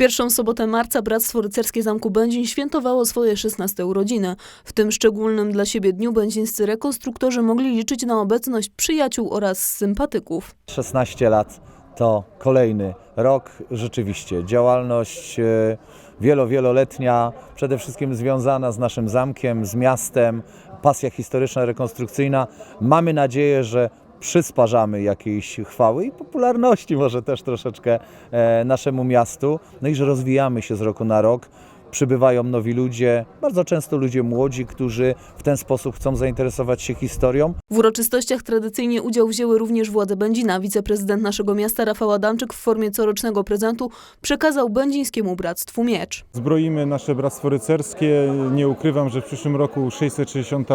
pierwszą sobotę marca Bractwo Rycerskie Zamku Będzin świętowało swoje 16 urodziny. W tym szczególnym dla siebie dniu będzińscy rekonstruktorzy mogli liczyć na obecność przyjaciół oraz sympatyków. 16 lat to kolejny rok. Rzeczywiście działalność wielo, wieloletnia, przede wszystkim związana z naszym zamkiem, z miastem, pasja historyczna, rekonstrukcyjna. Mamy nadzieję, że przysparzamy jakiejś chwały i popularności może też troszeczkę e, naszemu miastu. No i że rozwijamy się z roku na rok. Przybywają nowi ludzie, bardzo często ludzie młodzi, którzy w ten sposób chcą zainteresować się historią. W uroczystościach tradycyjnie udział wzięły również władze Będzina. Wiceprezydent naszego miasta Rafał Adamczyk w formie corocznego prezentu przekazał Będzińskiemu Bractwu miecz. Zbroimy nasze Bractwo Rycerskie. Nie ukrywam, że w przyszłym roku 660.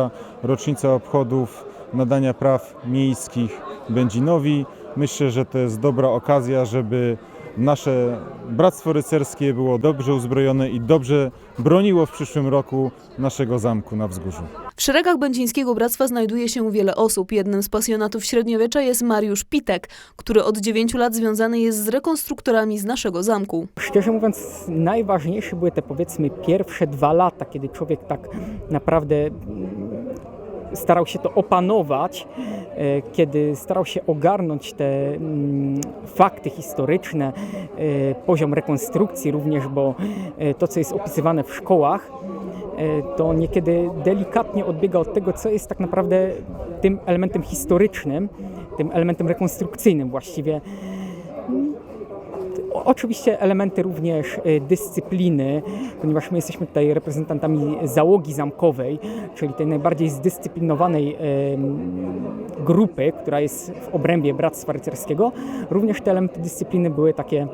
rocznica obchodów nadania praw miejskich Będzinowi. Myślę, że to jest dobra okazja, żeby nasze Bractwo Rycerskie było dobrze uzbrojone i dobrze broniło w przyszłym roku naszego zamku na wzgórzu. W szeregach Będzińskiego Bractwa znajduje się wiele osób. Jednym z pasjonatów średniowiecza jest Mariusz Pitek, który od 9 lat związany jest z rekonstruktorami z naszego zamku. Szczerze mówiąc, najważniejsze były te powiedzmy pierwsze dwa lata, kiedy człowiek tak naprawdę starał się to opanować, e, kiedy starał się ogarnąć te mm, fakty historyczne, e, poziom rekonstrukcji również, bo e, to, co jest opisywane w szkołach, to niekiedy delikatnie odbiega od tego, co jest tak naprawdę tym elementem historycznym, tym elementem rekonstrukcyjnym właściwie. Oczywiście elementy również e, dyscypliny, ponieważ my jesteśmy tutaj reprezentantami załogi zamkowej, czyli tej najbardziej zdyscyplinowanej grupy, która jest w obrębie Bractwa Rycerskiego. Również te elementy dyscypliny były takie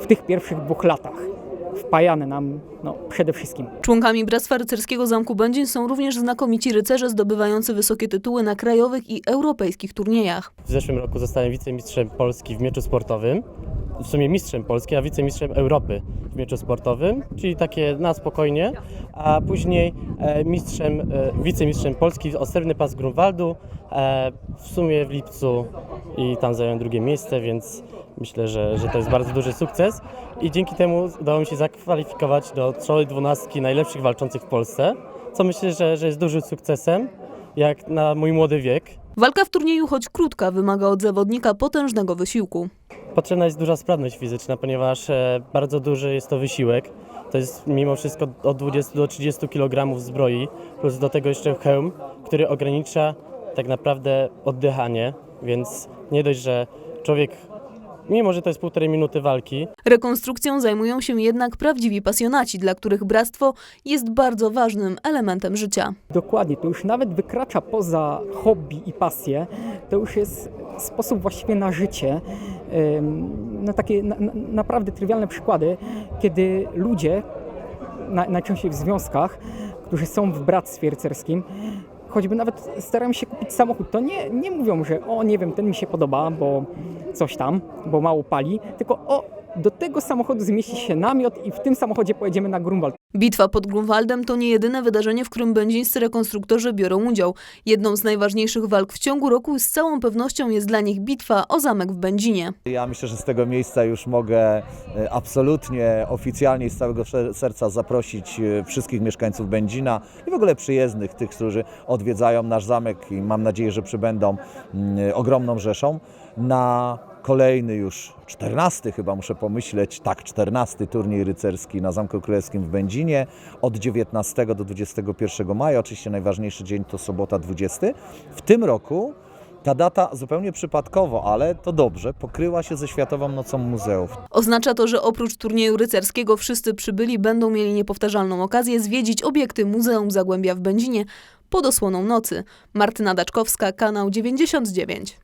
w tych pierwszych dwóch latach wpajane nam no, przede wszystkim. Członkami Bractwa Rycerskiego Zamku Będzin są również znakomici rycerze zdobywający wysokie tytuły na krajowych i europejskich turniejach. W zeszłym roku zostałem wicemistrzem Polski w mieczu sportowym. W sumie mistrzem Polski, a wicemistrzem Europy w mieczu sportowym, czyli takie na spokojnie. A później e, mistrzem, e, wicemistrzem Polski o srebrny pas Grunwaldu e, w sumie w lipcu i tam zająłem drugie miejsce, więc myślę, że, że to jest bardzo duży sukces. I dzięki temu udało mi się zakwalifikować do czołowej dwunastki najlepszych walczących w Polsce, co myślę, że, że jest dużym sukcesem, jak na mój młody wiek. Walka w turnieju, choć krótka, wymaga od zawodnika potężnego wysiłku. Potrzebna jest duża sprawność fizyczna, ponieważ e, bardzo duży jest to wysiłek. To jest mimo wszystko od 20 do 30 kg zbroi, plus do tego jeszcze hełm, który ogranicza tak naprawdę oddychanie, więc nie dość, że człowiek, mimo że to jest półtorej minuty walki, Rekonstrukcją zajmują się jednak prawdziwi pasjonaci, dla których bractwo jest bardzo ważnym elementem życia. Dokładnie, to już nawet wykracza poza hobby i pasję, to już jest sposób właściwie na życie. Na takie na, naprawdę trywialne przykłady, kiedy ludzie, na, najczęściej w związkach, którzy są w bractwie rycerskim, choćby nawet starają się kupić samochód, to nie, nie mówią, że o nie wiem, ten mi się podoba, bo coś tam, bo mało pali, tylko o do tego samochodu zmieści się namiot i w tym samochodzie pojedziemy na Grunwald. Bitwa pod Grunwaldem to nie jedyne wydarzenie, w którym będzińscy rekonstruktorzy biorą udział. Jedną z najważniejszych walk w ciągu roku z całą pewnością jest dla nich bitwa o zamek w Będzinie. Ja myślę, że z tego miejsca już mogę e, absolutnie oficjalnie i z całego ser- serca zaprosić e, wszystkich mieszkańców Będzina i w ogóle przyjezdnych, tych, którzy odwiedzają nasz zamek i mam nadzieję, że przybędą mm, ogromną rzeszą na kolejny już 14 chyba muszę pomyśleć, tak 14 turniej rycerski na Zamku Królewskim w Będzinie od 19 do 21 maja. Oczywiście najważniejszy dzień to sobota 20. W tym roku ta data zupełnie przypadkowo, ale to dobrze, pokryła się ze Światową Nocą Muzeów. Oznacza to, że oprócz turnieju rycerskiego wszyscy przybyli będą mieli niepowtarzalną okazję zwiedzić obiekty Muzeum Zagłębia w Będzinie pod osłoną nocy. Martyna Daczkowska, kanał 99.